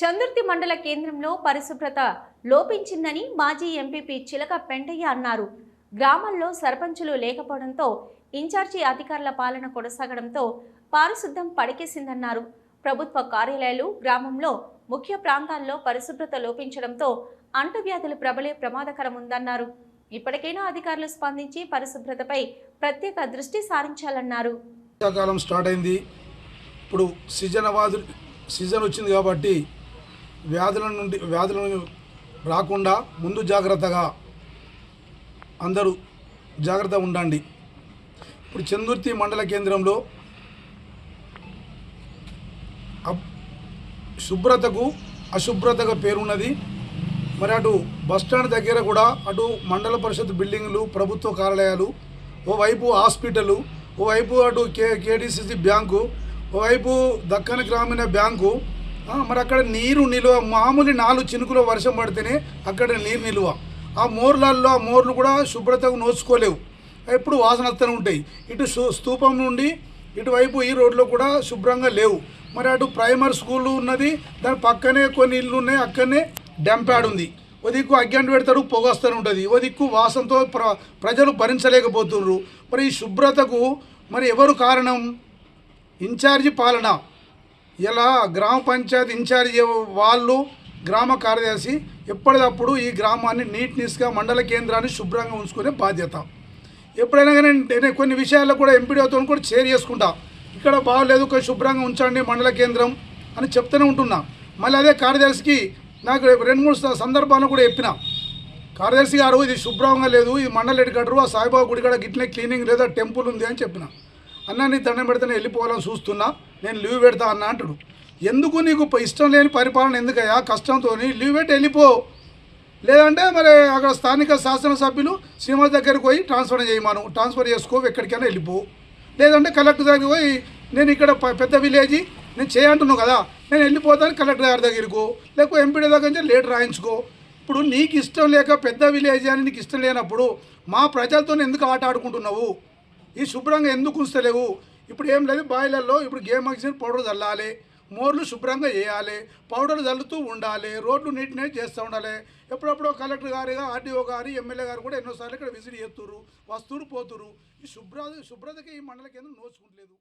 చందుర్తి మండల కేంద్రంలో పరిశుభ్రత లోపించిందని మాజీ ఎంపీపీ చిలక పెంటయ్య అన్నారు. గ్రామంలో సర్పంచులు లేకపోవడంతో ఇన్ఛార్జి అధికారుల పాలన కొనసాగడంతో పారిశుద్ధం పడికేసిందన్నారు. ప్రభుత్వ కార్యాలయాలు గ్రామంలో ముఖ్య ప్రాంతాల్లో పరిశుభ్రత లోపించడంతో అంటువ్యాధులు ప్రబలే ప్రమాదకరం ఉందన్నారు ఇప్పటికైనా అధికారులు స్పందించి పరిశుభ్రతపై ప్రత్యేక దృష్టి సారించాలన్నారు. వర్షాకాలం స్టార్ట్ అయింది. ఇప్పుడు సీజన్ సీజన్ వచ్చింది కాబట్టి వ్యాధుల నుండి వ్యాధులను రాకుండా ముందు జాగ్రత్తగా అందరూ జాగ్రత్త ఉండండి. ఇప్పుడు చందుర్తి మండల కేంద్రంలో అబ్- శుభ్రతకు అశుభ్రతగా పేరున్నది. మరి అటు బస్టాండ్ దగ్గర కూడా అటు మండల పరిషత్ బిల్డింగ్లు ప్రభుత్వ కార్యాలయాలు ఓవైపు హాస్పిటల్ ఓవైపు అటు కే కేడీసీసీ బ్యాంకు ఓవైపు దక్కన గ్రామీణ బ్యాంకు మరి అక్కడ నీరు నిలువ మామూలు నాలుగు చినుకులు వర్షం పడితేనే అక్కడ నీరు నిలువ. ఆ మోర్లల్లో ఆ మోర్లు కూడా శుభ్రతకు నోచుకోలేవు. ఎప్పుడు వాసన వస్తూనే ఉంటాయి. ఇటు స్తూపం నుండి ఇటువైపు ఈ రోడ్లో కూడా శుభ్రంగా లేవు. మరి అటు ప్రైమరీ స్కూల్ ఉన్నది దాని పక్కనే కొన్ని ఇళ్ళు ఉన్నాయి అక్కడనే డంప్యాడ్ ఉంది. ఓ దిక్కు అగ్గంటి పెడతాడు పొగస్తూనే ఉంటుంది. ఓ దిక్కు వాసనతో ప్ర ప్రజలు భరించలేకపోతున్నారు మరి ఈ శుభ్రతకు మరి ఎవరు కారణం? ఇన్ఛార్జి పాలన. ఇలా గ్రామ పంచాయతీ ఇన్ఛార్జ్ వాళ్ళు గ్రామ కార్యదర్శి ఎప్పటికప్పుడు ఈ గ్రామాన్ని నీట్నెస్గా మండల కేంద్రాన్ని శుభ్రంగా ఉంచుకునే బాధ్యత. ఎప్పుడైనా కానీ నేను కొన్ని విషయాల్లో కూడా ఎంపీడీతో కూడా షేర్ చేసుకుంటా. ఇక్కడ బాగలేదు కొంచెం శుభ్రంగా ఉంచండి మండల కేంద్రం అని చెప్తూనే ఉంటున్నా. మళ్ళీ అదే కార్యదర్శికి నాకు రెండు మూడు సందర్భాలు కూడా చెప్పిన. కార్యదర్శి గారు ఇది శుభ్రంగా లేదు ఇది మండల గడరు ఆ సాయిబాబా గుడి కూడా గిట్లనే క్లీనింగ్ లేదా టెంపుల్ ఉంది అని చెప్పిన. అన్న నీ దండం పెడితేనే వెళ్ళిపోవాలని చూస్తున్నా. నేను లీవ్ పెడతా అన్న అంటాడు. ఎందుకు నీకు ఇష్టం లేని పరిపాలన ఎందుకయ్యా? కష్టంతో లీవ్ పెట్టి వెళ్ళిపో. లేదంటే మరి అక్కడ స్థానిక శాసనసభ్యులు సినిమా దగ్గరికి పోయి ట్రాన్స్ఫర్ చేయమాను. ట్రాన్స్ఫర్ చేసుకో ఎక్కడికైనా వెళ్ళిపో. లేదంటే కలెక్టర్ దగ్గరికి పోయి నేను ఇక్కడ ప- పెద్ద విలేజ్ నేను చేయంటున్నావు కదా. నేను వెళ్ళిపోతాను కలెక్టర్ గారి దగ్గరకు లేకపోతే ఎంపీడీ దగ్గర నుంచి లేటర్ రాయించుకో. ఇప్పుడు నీకు ఇష్టం లేక పెద్ద విలేజ్ అని నీకు ఇష్టం లేనప్పుడు మా ప్రజలతో ఎందుకు ఆట ఆడుకుంటున్నావు? ఈ శుభ్రంగా ఎందుకు ఉంచలేవు? ఇప్పుడు ఏం లేదు బాయిలర్లో ఇప్పుడు గేమ్ ఆక్సిజన్ పౌడర్ చల్లాలి మోర్లు శుభ్రంగా చేయాలి పౌడర్ చల్లుతూ ఉండాలి రోడ్లు నీట్నే చేస్తూ ఉండాలి. ఎప్పుడప్పుడు కలెక్టర్ గారు ఆర్డీఓ గారు ఎమ్మెల్యే గారు కూడా ఎన్నోసార్లు ఇక్కడ విజిట్ చేస్తున్నారు వస్తువులు పోతురు ఈ శుభ్ర శుభ్రతకి ఈ మండల కేంద్రం నోచుకుంటలేదు?